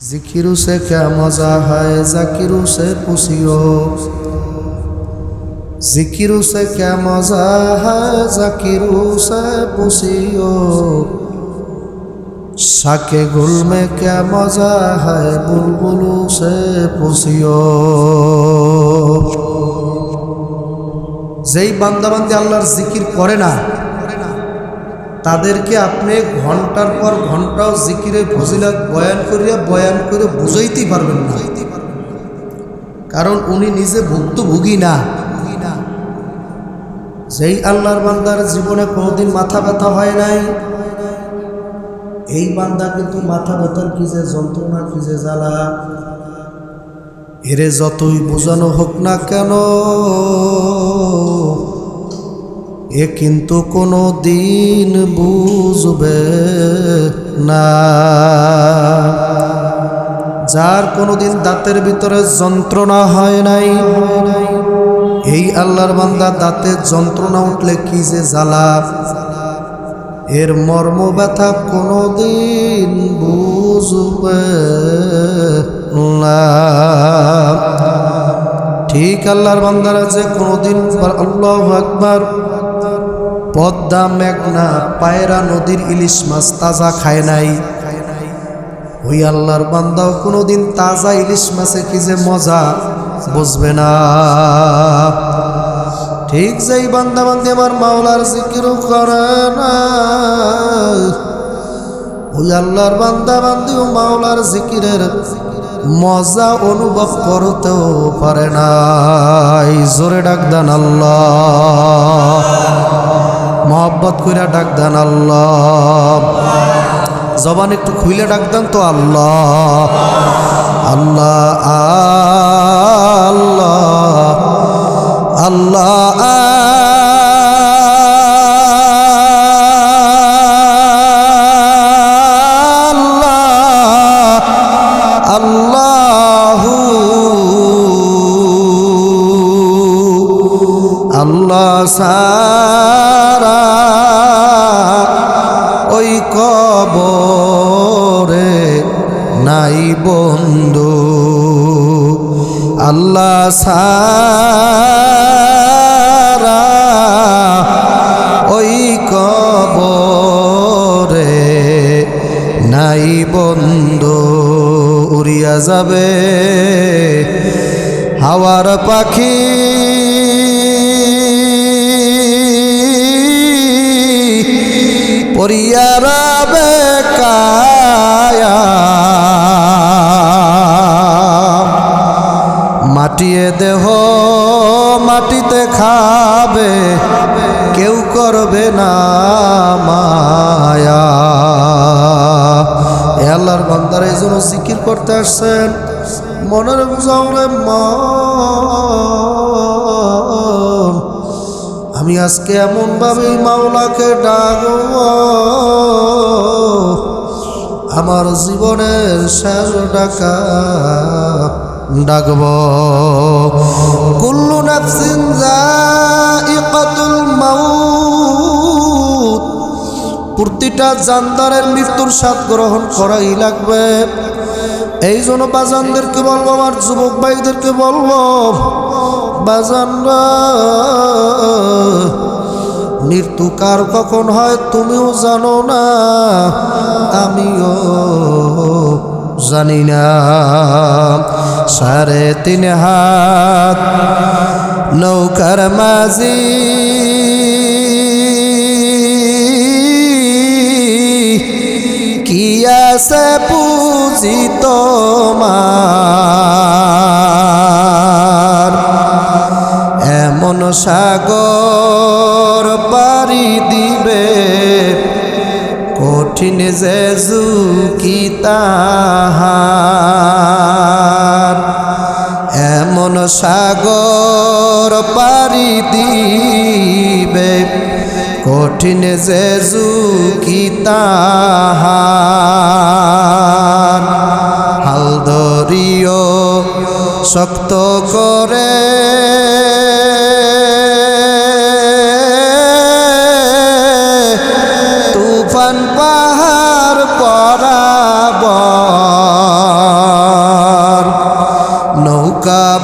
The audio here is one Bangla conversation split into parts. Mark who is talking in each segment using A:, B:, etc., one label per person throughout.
A: জিকিরু সে কে মজা হয়, জাকিরু সে পুষিও। জিকিরু সে কে মজা হয়, জাকিরু সে পুষিও। সাকে গুলমে কে মজা হয়, বুলবুলু সে পুষিও। যেই বান্দাবান্দি আল্লাহর জিকির করে না তাদেরকে আপনি ঘণ্টার পর ঘন্টাও জিকিরের ফজিলত বয়ান করিয়া বয়ান করে বুঝাইতেই পারবেন না। কারণ উনি নিজে ভুক্তভোগী না। যেই আল্লাহর বান্দার জীবনে কোনোদিন মাথা ব্যথা হয় নাই, এই বান্দা কিন্তু মাথা ব্যথার কি যে যন্ত্রণা কি যে জ্বালা। এরে যতই বোঝানো হোক না কেন এ কিন্তু কোনো দিন বুঝবে না। যার কোনোদিন দাঁতের ভিতরে যন্ত্রণা হয় নাই, এই আল্লাহর বান্দা দাঁতের যন্ত্রণা উঠলে কি যে জ্বালা। এর মর্ম ব্যথা কোনোদিন বুঝবে না। ঠিক আল্লাহর বান্দারা যে কোনোদিন আল্লাহ আকবার পদ্মা মেঘনা পায়রা নদীর ইলিশ মাছ তাজা খায় নাই। ওই আল্লাহর বান্দাও কোনোদিন তাজা ইলিশ মাছে কি যে মজা বুঝবে না। ঠিক যেই বান্দা বান্দি আমার মাওলার জিকিরও করে না, ওই আল্লাহর বান্দা বান্দিও মাওলার জিকিরের মজা অনুভব করতেও পারে না জোরে ডাক দেন আল্লাহ। মহব্বত করে ডাক দেন আল্লাহ। জবান একটু খুইলে ডাক দেন তো আল্লাহ আল্লাহ আল্লাহ আল্লাহ আল্লাহ নাই বন্ধু আল্লাহ সারা ওই কবরে নাই বন্ধু উড়িয়া যাবে হাওয়ার পাখি। পরিয়া রবে মাটিয়ে দেহ মাটিতে খাবে, কেউ করবে না মায়া। এ বান্দার এই জন্য জিকির করতে আসছেন। মনের বুঝাওরে আমি আজকে এমনভাবে মাওলাকে ডাকব। আমার জীবনের শেষ ডাকা ডাকব। কুল্লু নাফসিন যায়িকাতুল মাউত। প্রতিটা জানদারের মৃত্যুর স্বাদ গ্রহণ করাই লাগবে। এই জন্য বাজানদেরকে বলব, আমার যুবক ভাইদেরকে বলব, বাজানরা, মৃত্যু কার কখন হয় তুমিও জানো না, আমিও জানি না। সাড়ে তিন হাত নৌকার মাঝি। কি আছে পুঁজি তোমার? এমন সাগর পারি দিবে। কঠিন যে তাহার? এমন সাগর পারি দিবে কঠিন যে তাহার? হাল শক্ত করে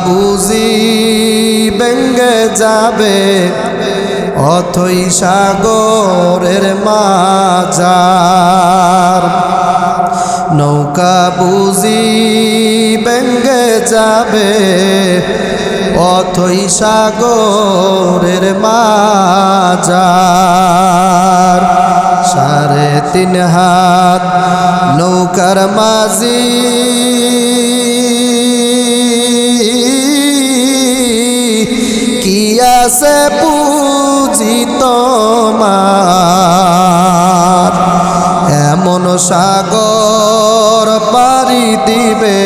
A: বুঝি বেঙ্গে যাবে, অথই সাগরের মাজার। নৌকা বুঝি বেঙ্গে যাবে, অথই সাগরের মাজার। সাড়ে তিন হাত নৌকার মাঝি আছে পুজি তোমার। এমন সাগর পারি দিবে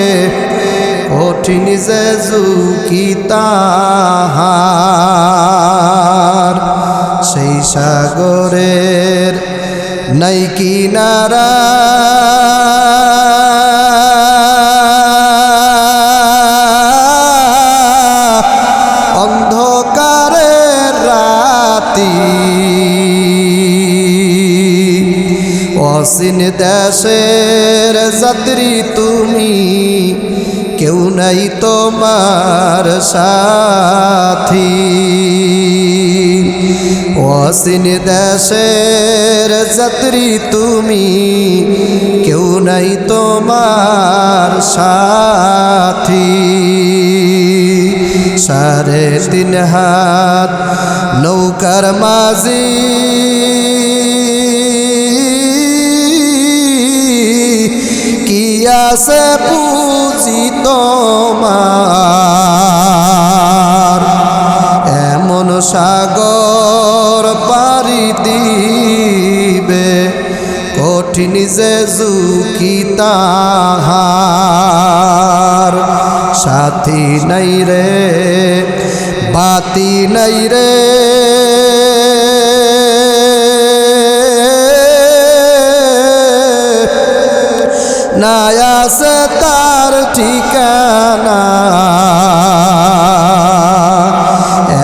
A: কঠিন যে তাহার। সেই সাগরের নাই কিনারা রাতি অসীন দেশের যাত্রী তুমি, কেউ নাই তোমার সাথী। অসীন দেশের যাত্রী তুমি, কেউ নাই তোমার সাথী। সাড়ে তিন হাত, নৌকার মাঝি। কি আছে পুজি তোমার? এমন সাগর পারি দিবে, কঠিন যে ঝুঁকি তাহার। সাথী নাই রে বাতি নাই রে। না আছে তার ঠিকানা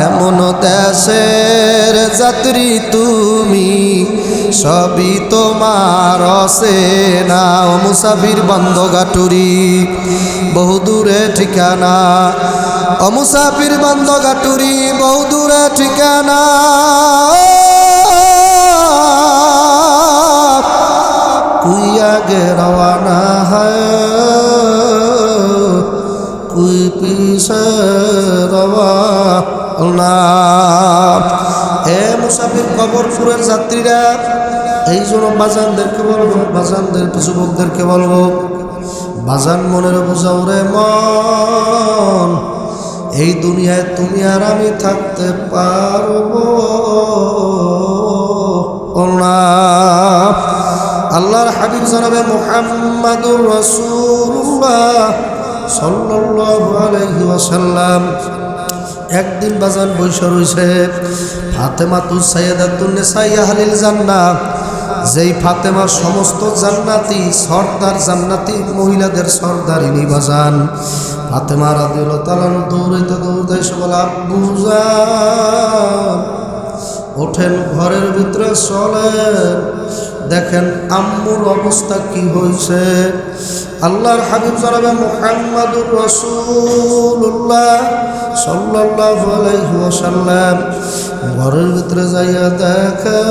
A: এমন দেশের যাত্রী তুমি। সবই তোমার অসেনা ও মুসাফির বন্ধ গাটুরি, বহু দূরে ঠিকানা। ও মুসাফির বন্ধ গাটুরি, বহু দূরে ঠিকানা। কুই আগে রওয়ানা হয়, কুই পিছে রওয়ানা এ মুসাফির কবরপুরের যাত্রীরা, এই জন্য বাজানদেরকে বলব, বাজানদের যুবকদেরকে বলব, বাজান মনের বোঝাও রে মন, এই দুনিয়ায় তুমি আর আমি থাকতে পারব। না, আল্লাহর হাবিব জানাবে মুহাম্মাদুর রাসূলুল্লাহ সাল্লাল্লাহু আলাইহি ওয়াসাল্লাম। একদিন বাজান বৈশা রইছে ফাতেমাতু সাইয়াদাতুন নিসাই আহলিল জান্নাহ। যেই ফাতেমা সমস্ত জান্নাতি সর্দার, জান্নাতি মহিলাদের সর্দারিনী বাজান। ফাতেমা রাদিয়াল্লাহু তাআলা দৌড়াইতে দৌড়াইতে এসে আব্বু ওঠেন ঘরের ভিতরে, চলেন। দেখেন আম্মুর অবস্থা কি হয়েছে। আল্লাহর হাবিব জানাবে মুহাম্মাদুর রাসূলুল্লাহ সাল্লাল্লাহু আলাইহি ওয়াসাল্লাম। ঘরের ভিতরে যাইয়া দেখা।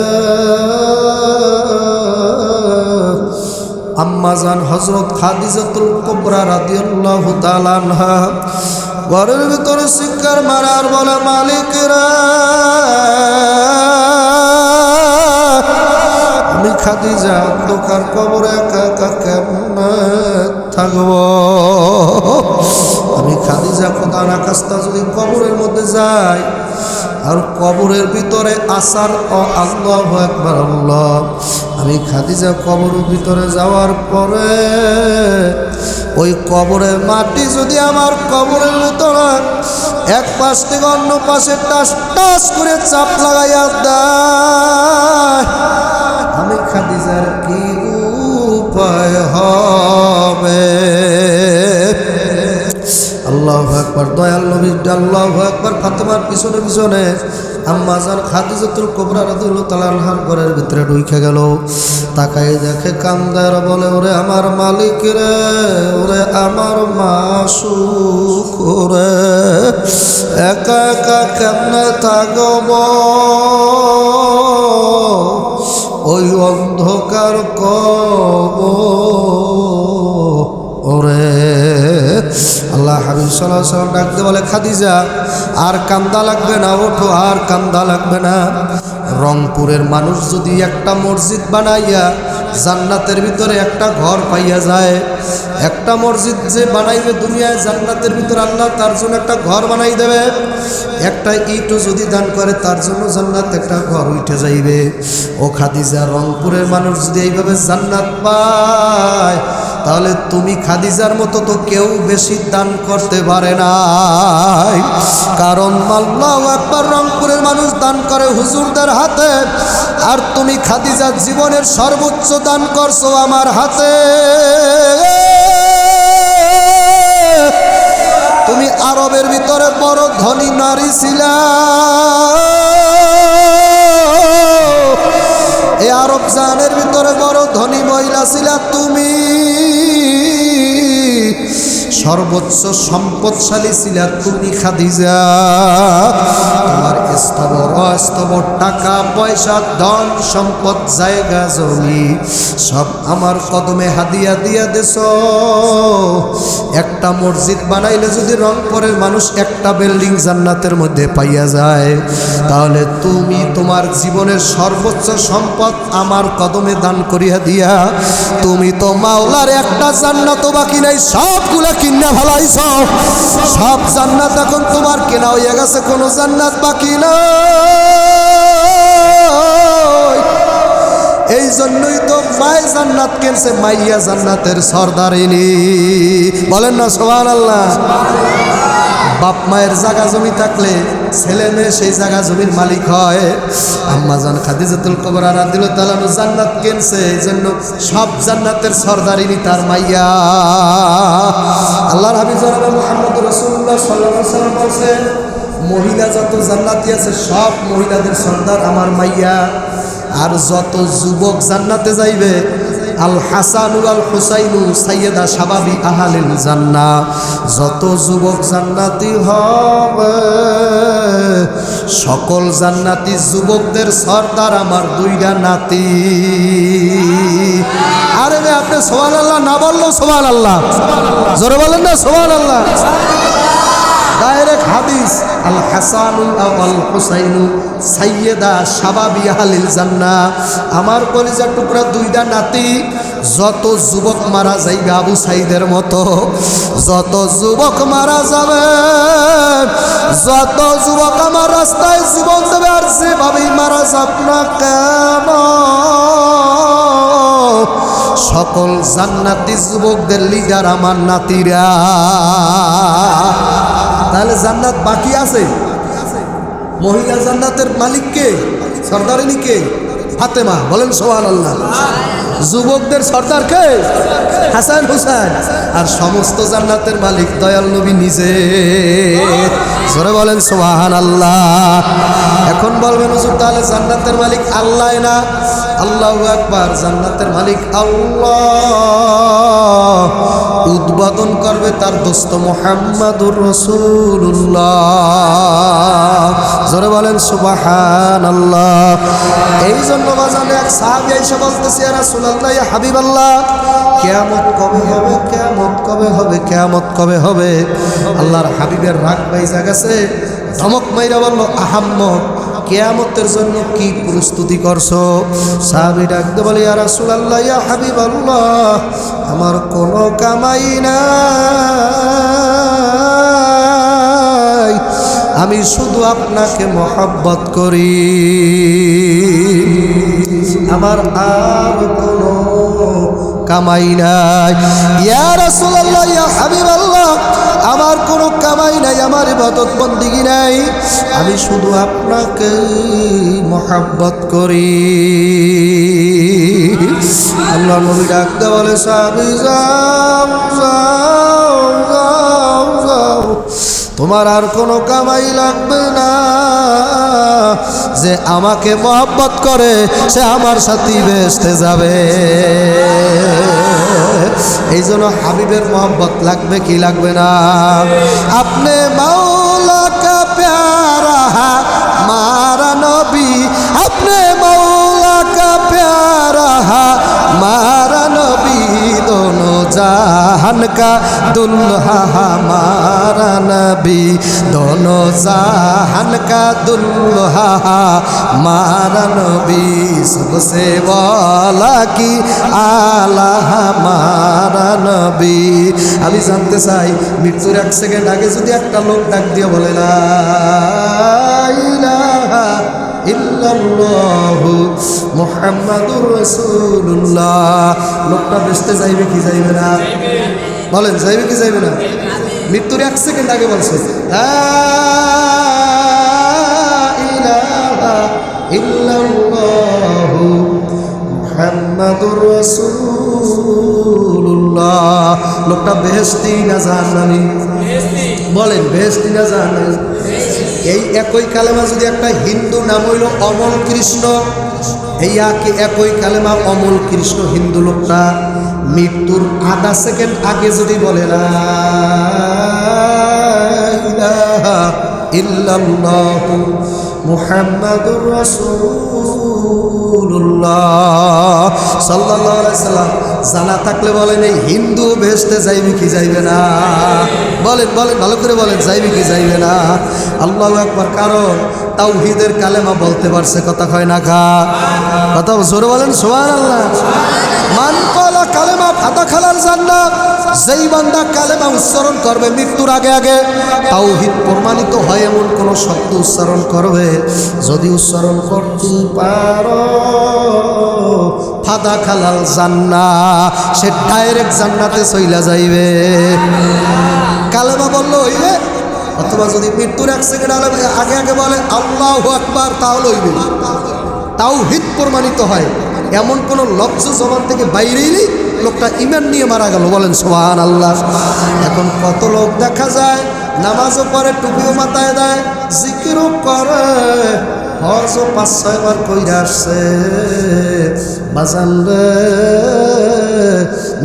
A: আম্মাজান হজরত খাদিজাতুল কুবরা রাদিয়াল্লাহু তাআলা আনহা। ঘরের ভিতরে শিকার মারার বলে মালিকরা। আমি খাদিজা দোকান কবরে একা একা কেমন থাকব? আমি খাদিজা কোথাও আকাশটা যদি কবরের মধ্যে যাই আর কবরের ভিতরে আসার ও একবার আল্লাহ। আমি খাদিজা কবরের ভিতরে যাওয়ার পরে, ওই কবরের মাটি যদি আমার কবরের ভিতরে এক পাশ থেকে অন্য পাশে টাস টাস করে চাপ লাগাইয়া দেয়। খাদিজার কি উপায় হবে? আল্লাহ একবার দয়াল নবী আল্লাহ একবার ফাতেমার পিছনে পিছনে আম্মা জান খাদিজাতুল কোবরা রাদিয়াল্লাহু তাআলা আনহার ঘরের ভিতরে ঢুকে গেল। তাকাই দেখে কান্দার বলে, ওরে আমার মালিক রে, ওরে আমার মাসুক ওরে একা একা কেমনে থাকব? ওই অন্ধকার কব ওরে আল্লাহ হাবিব সাল্লাহ সাল্লাম ডাকতে বলে, খাদিজা, আর কান্দা লাগবে না, ওঠো, আর কান্দা লাগবে না। রংপুরের মানুষ যদি একটা মসজিদ বানাইয়া জান্নাতের ভিতরে একটা ঘর পাইয়া যায়। একটা মসজিদ যে বানাইবে দুনিয়ায়, জান্নাতের ভিতরে আল্লাহ তার জন্য একটা ঘর বানাই দেবে। একটা ইটও যদি দান করে, তার জন্য জান্নাত একটা ঘর উঠে যাইবে। ও খাদিজা, রংপুরের মানুষ যদি এইভাবে জান্নাত পায়, তাহলে তুমি খাদিজার মতো তো কেউ বেশি দান করতে পারে না কারণ আল্লাহ একবার রংপুরের মানুষ দান করে হুজুরদের হাতে। আর তুমি খাদিজার জীবনের সর্বোচ্চ দান করছ আমার হাতে। তুমি আরবের ভিতরে বড় ধনী নারী ছিলা। সর্বোচ্চ সম্পদশালী ছিলা তুমি খাদিজা। তোমার স্তবর, অস্তবর, টাকা, পয়সা, ধন, সম্পদ, জায়গা, জমি, সব আমার কদমে হাদিয়া দিয়া দেশ একটা মসজিদ বানাইলে যদি রংপুরের মানুষ একটা বিল্ডিং জান্নাতের মধ্যে পাইয়া যায়, তাহলে তুমি তোমার জীবনের সর্বোচ্চ সম্পদ আমার কদমে দান করিয়া দিয়া, তুমি তো মাওলার একটা জান্নাত বাকি নাই, সবগুলা কিনা ভালাইছ সব জান্নাত এখন তোমার কেনা হইয়া গেছে, কোনো জান্নাত বাকি না এই জন্যই তো মায় জান্নাত কেনছে, মাইয়া জান্নাতের সর্দারিনী। বলেন না সোহান আল্লাহ বাপ মায়ের জায়গা জমি থাকলে ছেলে মেয়ে সেই জায়গা জমির মালিক হয়। আম্মা জান খাদিজাতুল কবরা রাদিল তালানু জান্নাত কেনছে, এই জন্য সব জান্নাতের সর্দারিনী তার মাইয়া। আল্লাহর হাবিব জনাবে মুহাম্মদ আলাইহি সাল্লাম বলছেন মহিলা যত জান্নাতি আছে, সব মহিলাদের সর্দার আমার মাইয়া। আর যত যুবক জান্নাতে যাইবে আল হাসানু আল হুসাইনু সাইয়েদা সাবাবি আহালিল জান্না। যত যুবক জান্নাতি হবে, সকল জান্নাতি যুবকদের সর্দার আমার দুইটা নাতি। আরে আপনি সোহান আল্লাহ না বললেও সোহান আল্লাহ জোরে বলেন না সোহান আল্লাহ ডাইরেক্ট হাদিস, আল হাসানু আল হুসাইনু, সাইয়েদা শাবাবি আহলিল জান্না আমার কলিজার টুকরা দুইটা নাতি, যত যুবক মারা যাইবে আবু সাইদের মতো, যত যুবক মারা যাবে, যত যুবক আমার রাস্তায় জীবন দেবে, আর যেভাবেই মারা যাক না কেন? সকল জান্নাতি যুবকদের লিডার আমার নাতিরা। তাহলে জান্নাত বাকি আছে? মহিলা জান্নাতের মালিক কে? সর্দারিনী কে? ফাতেমা বলেন সোহান আল্লাহ যুবকদের সর্দার কে? হাসান হুসাইন। আর সমস্ত জান্নাতের মালিক দয়াল নবী নিজে। জোরে বলেন সোহান আল্লাহ এখন বলবেন, হুজুর, তাহলে জান্নাতের মালিক আল্লাহ না? আল্লাহ একবার জান্নাতের মালিক আল্লাহ। উদ্বোধন করবে তার দোস্ত মোহাম্মদুর রসুল্লাহ জোরে বলেন সুবাহান আল্লাহ এই জন্য বাজানে এক সাহাবি এসে বলতেছে রাসূলুল্লাহ ইয়া হাবিবাল্লাহ। কিয়ামত কবে হবে, কিয়ামত কবে হবে, কিয়ামত কবে হবে? আল্লাহর হাবিবের রাগ বাইজা গেছে। ধমক মাইরা বলল আহাম্মদ কেয়ামতের জন্য কি প্রস্তুতি করছ? সাহাবি ডাকতে বলি আর রাসূলুল্লাহ, ইয়া হাবিবাল্লাহ, আমার কোনো কামাই নাই। আমি শুধু আপনাকে মহব্বত করি। আমার আর কোনো কামাই নাই। ইয়া রাসূলুল্লাহ, ইয়া হাবিবাল্লাহ, আমার কোনো কামাই নাই, আমার ইবাদত বন্দিগি নাই। আমি শুধু আপনাকে মহাব্বত করি। আল্লাহ নবী ডাকতে বলে সাহাবি যাও। তোমার আর কোনো কামাই লাগবে না। যে আমাকে মহাব্বত করে, সে আমার সাথে বেসতে যাবে। এই জন্য হাবিবের মহব্বত লাগবে কি লাগবে না? আপনি মাওলা হানকা দুলহা হামারা নবী। দোনো হানকা হালকা দুলহা মারা নবী। সবসে বলা কি আলা হামারা নবী। আমি জানতে চাই, মৃত্যুর এক সেকেন্ড আগে যদি একটা লোক ডাক দিয়ে বলে না লোকটা বেসতে যাইবে কি যাইবে না? বলেন, যাইবে কি যাইবে না? মৃত্যুর এক সেকেন্ড আগে বলছে লোকটা বেহেশতি না জাহান্নামী? বলেন, বেহেশতি না জাহান্নামী? এই একই কালেমা যদি একটা হিন্দু নাম হইল অমল কৃষ্ণ, এই একই কালেমা অমল কৃষ্ণ হিন্দু লোকটা মৃত্যুর আধা সেকেন্ড আগে যদি বলে না জানা থাকলে বলেন এই হিন্দু ভেস্তে যাইবে কি যাইবে না? বলেন বলেন, ভালো করে বলেন, যাইবে কি যাইবে না? আল্লাহ একবার কারণ তাওহীদের কালেমা বলতে পারছে, কথা কয় না খা? কথা জোরে বলেন, সুবহানাল্লাহ। মান কলা কালেমা ফাতা খালার জান্নাত, যেই বান্দা কালেমা উচ্চারণ করবে মৃত্যুর আগে আগে, তাওহীদ প্রমাণিত হয় এমন কোন শব্দ উচ্চারণ করবে, যদি উচ্চারণ করতে পারো ফাদা খালাল জান্না, সে ডাইরেক্ট জান্নাতে চইলা যাইবে। কালেমা বলল হইবে অথবা যদি মৃত্যুর এক সেকেন্ড আগে আগে বলে, আল্লাহ আকবার তাহলে হইবে তাও হিত প্রমাণিত হয়। এমন কোন লক্ষ্য জবান থেকে বাইরে নেই। লোকটা ইমান নিয়ে মারা গেল। বলেন সোহান আল্লাহ এখন কত লোক দেখা যায়, নামাজও পরে টুপিও মাথায় দেয়, জিকিরও করে। হজও পাঁচ ছয়বার কইরা আসছে। বাজান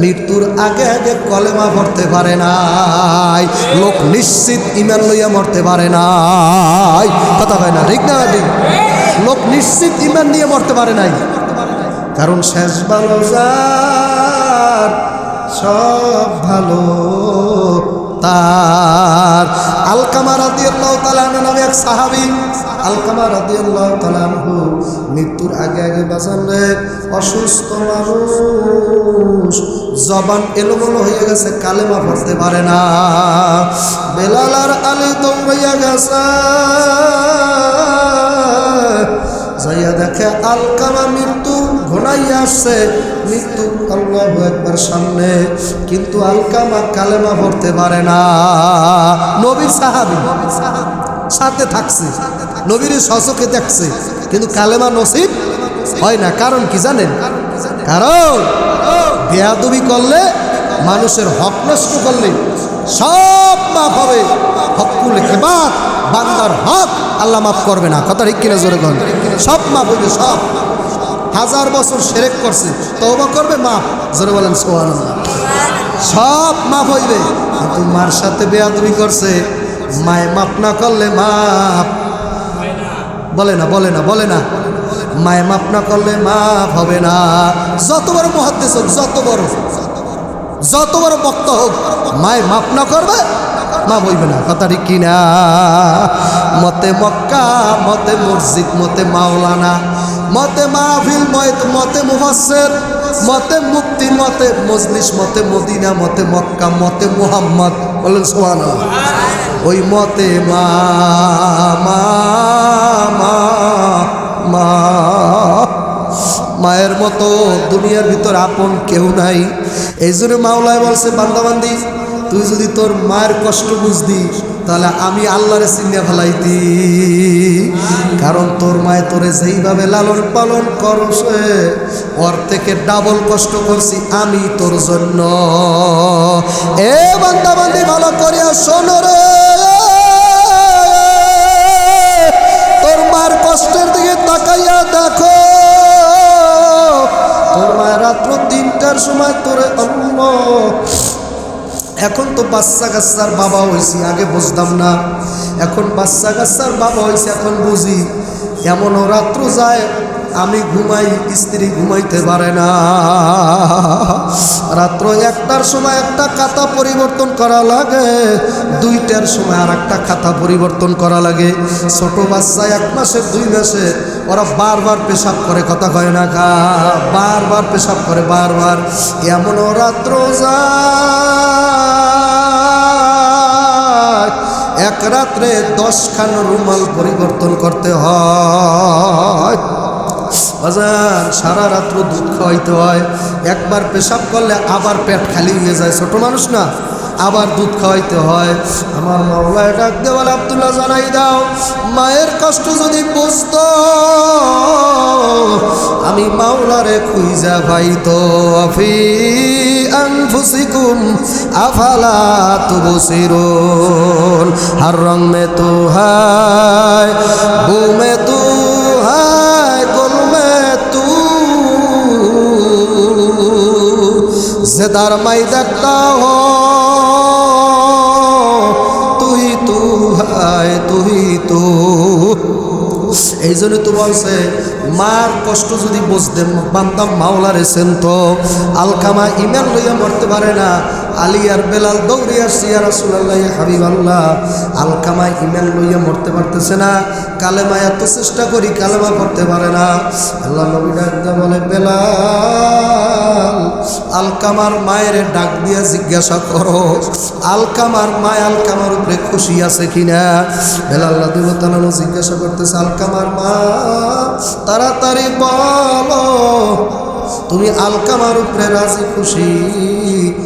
A: মৃত্যুর আগে আগে কলেমা পড়তে পারে নাই। লোক নিশ্চিত ইমান লইয়া মরতে পারে নাই। কথা হয় না, ঠিক না ঠিক? লোক নিশ্চিত ইমান নিয়ে মরতে পারে নাই। কারণ শেষ ভালো যার, সব ভালো। তার আলকামা রাদিয়াল্লাহ নামে এক সাহাবি, আলকামা রাদিয়াল্লাহ তালানহু মৃত্যুর আগে আগে বাঁচান রে। অসুস্থ মানুষ, জবান এলোমেলো হয়ে গেছে, কালেমা পড়তে পারে না। বেলাল আর তো দৌড়াইয়া গেছে। যাইয়া দেখে আলকামা মৃত্যু ঘনাইয়া আসছে। মৃত্যু আল্লাহ একবার সামনে। কিন্তু আলকামা কালেমা পড়তে পারে না। নবীর সাহাবি সাথে থাকছে, নবীর সচকে দেখছে, কিন্তু কালেমা নসিব হয় না। কারণ কি জানেন? কারণ বেয়াদবি করলে, মানুষের হক নষ্ট করলে সব মাফ হবে। হকুল হেবাত বান্দার হক আল্লাহ মাফ করবে না। কথা ঠিক কিনা জোরে কন সব মাফ হইবে, সব। হাজার বছর সেরেক করছে, তওবা করবে, মাফ। জোরে বলেন সোহান সব মাফ হইবে। কিন্তু মার সাথে বেয়াদবি করছে, মায় মাফ না করলে মাফ। বলে না বলে না বলে না। মায় মাফ না করলে মাফ হবে না। যত বড় মহাদ্দেশ হোক, যত বড় যত বড় বক্ত হোক, মায় মাফ না করবে মা বলবে না, কথা ঠিক কিনা? মতে মক্কা, মতে মসজিদ, মতে মাওলানা, মতে মাহফিল মতে মুফাসসির, মতে মুক্তি মতে মজলিস, মতে মদিনা, মতে মক্কা, মতে মুহাম্মদ। বলেন সুবহানাল্লাহ। ওই মতে মা মা মা মায়ের মতো দুনিয়ার ভিতর আপন কেউ নাই। এই জন্য মাওলায় বলছে, বান্দাবান্দি তুই যদি তোর মায়ের কষ্ট বুঝতি, তাহলে আমি আল্লাহর চিনিয়া ফেলাইতি। কারণ তোর মায়ে তোরে যেইভাবে লালন পালন করছে ওর থেকে ডাবল কষ্ট করছি আমি তোর জন্য। এ বান্দাবান্দি ভালো করিয়া শোনো রে। তোর মার কষ্টের দিকে তাকাইয়া দেখো। তোর মায়ের রাত্র তিনটার সময় তোরে অন্য এখন তো বাচ্চা কাচ্চার বাবা হয়েছি, আগে বুঝতাম না। এখন বাচ্চা কাচ্চার বাবা হয়েছে, এখন বুঝি। এমনও রাত্র যায়, আমি ঘুমাই, স্ত্রী ঘুমাইতে পারে না। রাত্র একটার সময় একটা খাতা পরিবর্তন করা লাগে, দুইটার সময় আর একটা খাতা পরিবর্তন করা লাগে। ছোট বাচ্চা এক মাসের দুই মাসে ওরা বারবার পেশাব করে, কথা কয় না খা বারবার পেশাব করে, বারবার। এমনও রাত্র এক রাত্রে দশখান রুমাল পরিবর্তন করতে হয়। সারা রাত্র দুধ খাওয়াইতে হয়। একবার পেশাব করলে আবার পেট খালি হয়ে যায়। ছোট মানুষ না। আবার দুধ খাওয়াইতে হয়। আমার মাওলায় ডাক দেওয়াল আবদুল্লাহ জানাই দাও, মায়ের কষ্ট যদি বুঝত, আমি মাওলারে খুঁজা পাইত আফি আনফুসিকুম, আফালা তুবসিরুন হর রং মে তু হায় মে তু হায়, গোল মে তু তার মাই দেখতা হয় পায় তুই তো। এই জন্য তো বলছে, মার কষ্ট যদি বুঝতে পারতাম মাওলা এসেন তো আলকামা ইমান লইয়া মরতে পারে না আলী আর বেলাল দৌড়ে আসছি আর রাসুলাল্লাহ হাবিব আল্লাহ আলকামা ইমান লইয়া মরতে পারতেছে না। কালেমা এত চেষ্টা করি, কালেমা করতে পারে না। আল্লাহ নবী ডাক বলে, বেলাল, আলকামার মায়ের ডাক দিয়া জিজ্ঞাসা করো, আলকামার মায় আলকামার উপরে খুশি আছে কিনা? বেলাল্লাহ দিব তালানো জিজ্ঞাসা করতেছে, আলকামার মা, তাড়াতাড়ি বলো, তুমি আলকামার উপরে রাজি খুশি?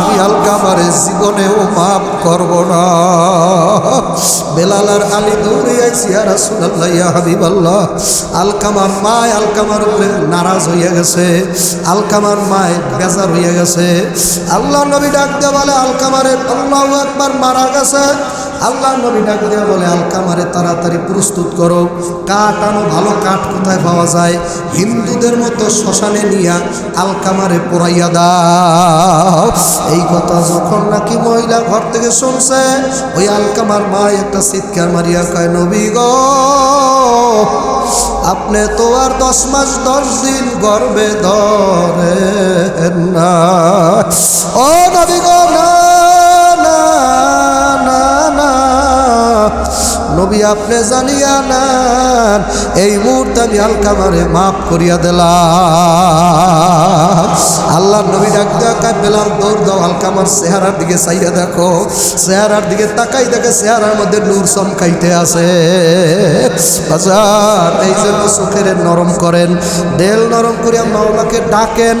A: আমি আলকামারে জীবনেও মাফ করব না। বেলাল আর আলী দৌড়ে আইসি আর রাসূলুল্লাহ হাবিবাল্লাহ। আলকামার মায় আলকামার উপরে নারাজ হইয়া গেছে। আলকামার মায় বেজার হইয়া গেছে। আল্লাহ নবী ডাক দেওয়ালে আলকামারে আল্লাহ একবার মারা গেছে। আল্লাহ নবী ডাক দেওয়া বলে আলকামারে তাড়াতাড়ি প্রস্তুত করো। কাঠ আনো, ভালো কাঠ কোথায় পাওয়া যায়? হিন্দুদের মতো শ্মশানে নিয়া আলকামারে পোড়াইয়া দাও। এই কথা যখন নাকি মহিলা ঘর থেকে শুনছে, ওই আলকামার মা একটা চিৎকার মারিয়া কয়, নবী গো, আপনি তো আর দশ মাস, দশ দিন গর্বে ধরে না। ও নবী গো, না। আপনি জানিয়া নেন। এই মুহূর্তে আমি হালকা আলকামারে মাফ করিয়া দিলাম। আল্লাহ নবী ডাক দেখা পেলাম দৌড় দাও, আলকামার চেহারার দিকে চাইয়া দেখো। চেহারার দিকে তাকাই দেখে চেহারার মধ্যে নূর চমকাইতে আছে। বাজার, এই জন্য চোখের নরম করেন, দেল নরম করিয়া মাওলাকে ডাকেন।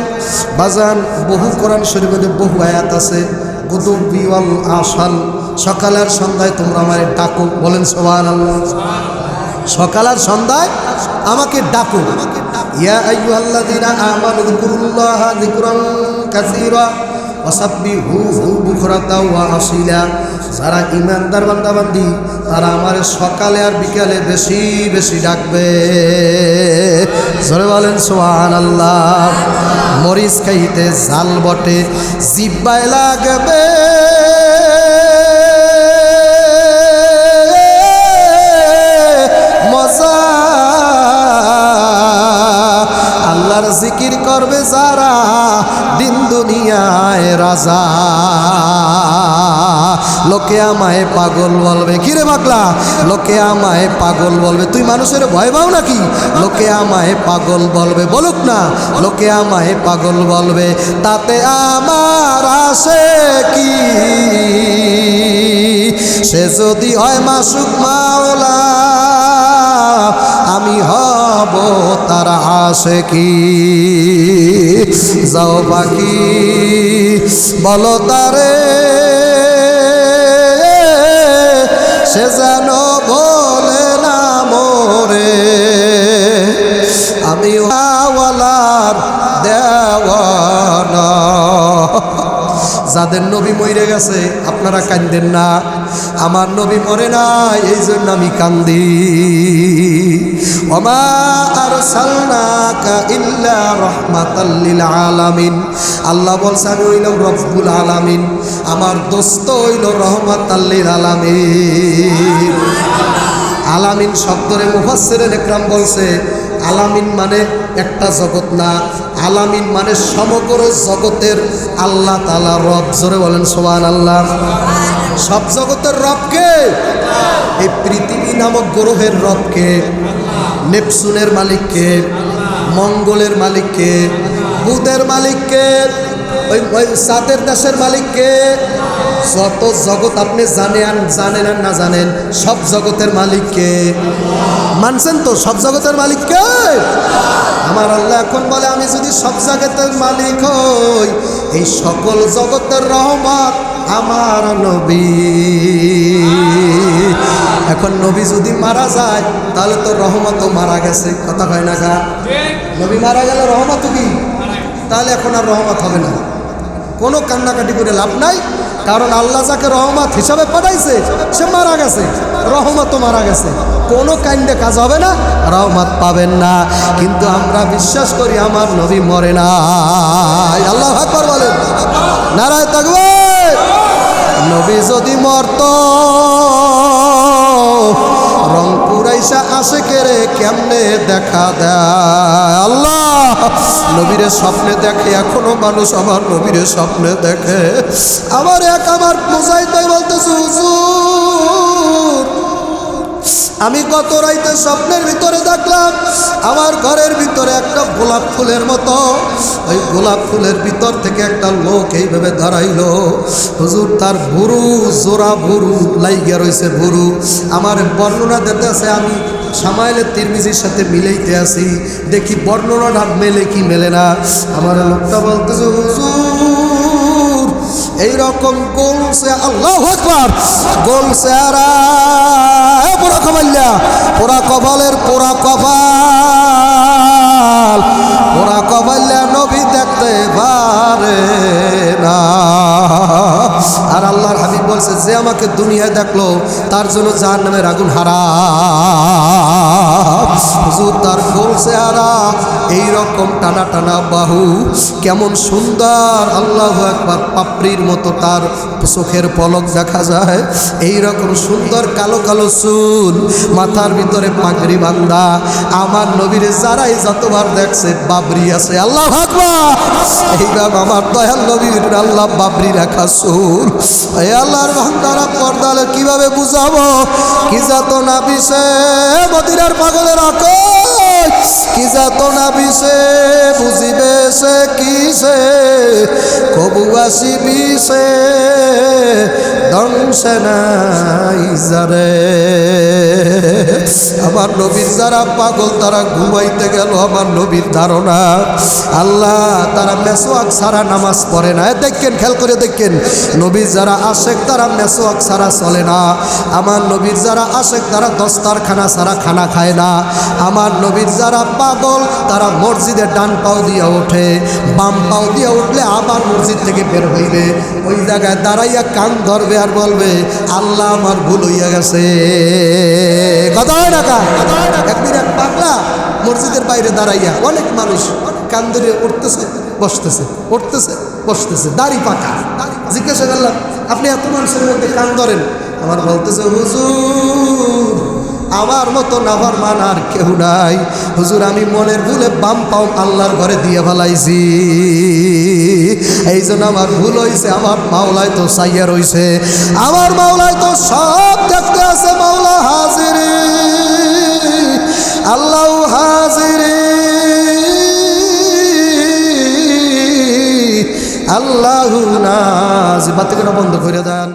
A: বাজান, বহু কোরআন শরীফের বহু আয়াত আছে। গুদুব বিওয়াল আসাল সকালের সন্ধ্যায় তোমরা আমার ডাকো, বলেন সোহান আল্লাহ সকাল আর সন্ধ্যায় আমাকে ডাকো। ইয়া যারা ইমানদার বান্দাবান্দি, তারা আমার সকালে আর বিকালে বেশি বেশি ডাকবে। বলেন আল্লাহ মরিচ খাইতে জাল বটে, জিব্বায় লাগবে। রাজা। লোকে আমায় পাগল বলবে। কিরে পাগলা? লোকে আমায় পাগল বলবে। তুই মানুষের ভয় পাও নাকি? লোকে আমায় পাগল বলবে। বলুক না, লোকে আমায় পাগল বলবে। তাতে আমার আসে কি? সে যদি হয় মাসুক মাওলা আমি হব তার আসে কি যাও পাখি, বলো তারে, সে যেন বলে না মোরে। আমি ওয়ালার দেওয়ানা। যাদের নবী মরে গেছে, আপনারা কান্দেন না। আমার নবী মরে না এই জন্য আমি কান্দি। ওমা আর ইল্লা আলামিন। আল্লাহ বলছে, আমি হইলাম রব্বুল আলামিন। আমার দোস্ত হইল রহমাতাল্লিল আলামিন। আলামিন শব্দরে মুফাসসিরে একরাম বলছে আলামিন মানে একটা জগৎ না। আলামিন মানে সমগ্র জগতের আল্লাহ তালা রব। জোরে বলেন সোহান আল্লাহ সব জগতের রবকে এই পৃথিবী নামক গ্রহের রবকে নেপসুনের মালিককে মঙ্গলের মালিককে বুধের মালিককে ওই ওই সাতের দেশের মালিককে যত জগৎ আপনি জানেন জানেন আর না জানেন সব জগতের মালিককে। মানছেন তো সব জগতের মালিককে? আমার আল্লাহ এখন বলে আমি যদি সব জগতের মালিক হই এই সকল জগতের রহমত আমার নবী। এখন নবী যদি মারা যায় তাহলে তো রহমতও মারা গেছে কথা হয় না গা। নবী মারা গেলে রহমত কি? তাহলে এখন আর রহমত হবে না। কোনো কান্নাকাটি করে লাভ নাই, কারণ আল্লাহ যাকে রহমত হিসাবে পাঠাইছে, সে মারা গেছে, রহমতও মারা গেছে। কোনো কাণ্ডে কাজ হবে না, রহমত পাবেন না। কিন্তু আমরা বিশ্বাস করি আমার নবী মরে না আল্লাহ আকবর বলেন। নারায় থাকবে নবী যদি মরত, রংপুর আইসা আসে কেরে কেমনে দেখা দেয়? আল্লাহ নবীরে স্বপ্নে দেখে, এখনও মানুষ আমার নবীরে স্বপ্নে দেখে। আমার এক আমার মোজাই বলতেছে, হুজুর, আমি গত রাইতে স্বপ্নের ভিতরে দেখলাম, আমার ঘরের ভিতরে একটা গোলাপ ফুলের মতো। ওই গোলাপ ফুলের ভিতর থেকে একটা লোক এইভাবে দাঁড়াইলো। হুজুর, তার ভুরু, জোড়া ভুরু লাইগিয়া রয়েছে ভুরু। আমার বর্ণনা দিতে আছে আমি সামাইলের তিরমিজির সাথে মিলাইতে আসি। দেখি বর্ণনাটা মেলে কি মেলে না। আমার লোকটা বলতেছে, হুজুর, এইরকম গোলসে আল্লাহ আকবার। গোলসে পোড়া কবাল্লা পোড়া কপালের পোড়া কপাল। পোড়া কপাল্লা নবী দেখতে পারে না। আর আল্লাহর হাবিব বলছে, যে আমাকে দুনিয়ায় দেখল, তার জন্য যার নামের আগুন হারা হুজুর, তার গোল চেহারা এইরকম টানা টানা বাহু, কেমন সুন্দর। আল্লাহ একবার পাপড়ির মতো তার চোখের পলক দেখা যায়। এই রকম সুন্দর কালো কালো চুল, মাথার ভিতরে পাগড়ি বান্দা আমার নবীর যারাই যতবার দেখছে, বাবরি আছে। আল্লাহ আকবার। এইভাবে আমার দয়াল নবীর আল্লাহ বাবরি রাখা। এই আল্লাহর বান্দারা পর্দালে কীভাবে বুঝাবো? কি যাত না বিষে মদিনার পাগলের রাখো কি যাত না বিষে বুঝিবে সে কিসে কবু আসিবি সে? যারে। আমার নবীর যারা পাগল তারা ঘুমাইতে গেল, আমার নবীর ধারণা, আল্লাহ তারা মেসোয়াক সারা নামাজ পড়ে না। দেখেন, খেয়াল করে দেখেন। নবীর যারা আশেক, তারা মেসোয়াক সারা চলে না। আমার নবীর যারা আশেক, তারা দস্তারখানা সারা খানা খায় না। আমার নবীর যারা পাগল, তারা মসজিদে ডান পাও দিয়ে ওঠে। বাম পাও দিয়ে উঠলে আবার মসজিদ থেকে বের হইবে। ওই জায়গায় দাঁড়াইয়া কান ধরবে আর বলবে, আল্লাহ আমার ভুল হইয়া গেছে। কথা হয় না একদিন এক পাগলা মসজিদের বাইরে দাঁড়াইয়া অনেক মানুষ কান ধরে উঠতেছে, বসতেছে উঠতেছে, বসতেছে, দাড়ি পাকা। জিজ্ঞাসা করলাম, আপনি এত মানুষের মধ্যে কান ধরেন? আমার বলতেছে, হুজুর, আমার মতো নাভার মান আর কেউ নাই। হুজুর, আমি মনের ভুলে বাম পাও আল্লাহর ঘরে দিয়ে ফেলাইছি। এই জন্য আমার ভুল হয়েছে আমার মাওলায় তো সাইয়া রইছে আমার মাওলায় তো সব দেখতে আছে, মাওলা হাজিরি। আল্লাহ হাজিরি আল্লাহ নাজ। বাতিকটা বন্ধ করে দেন।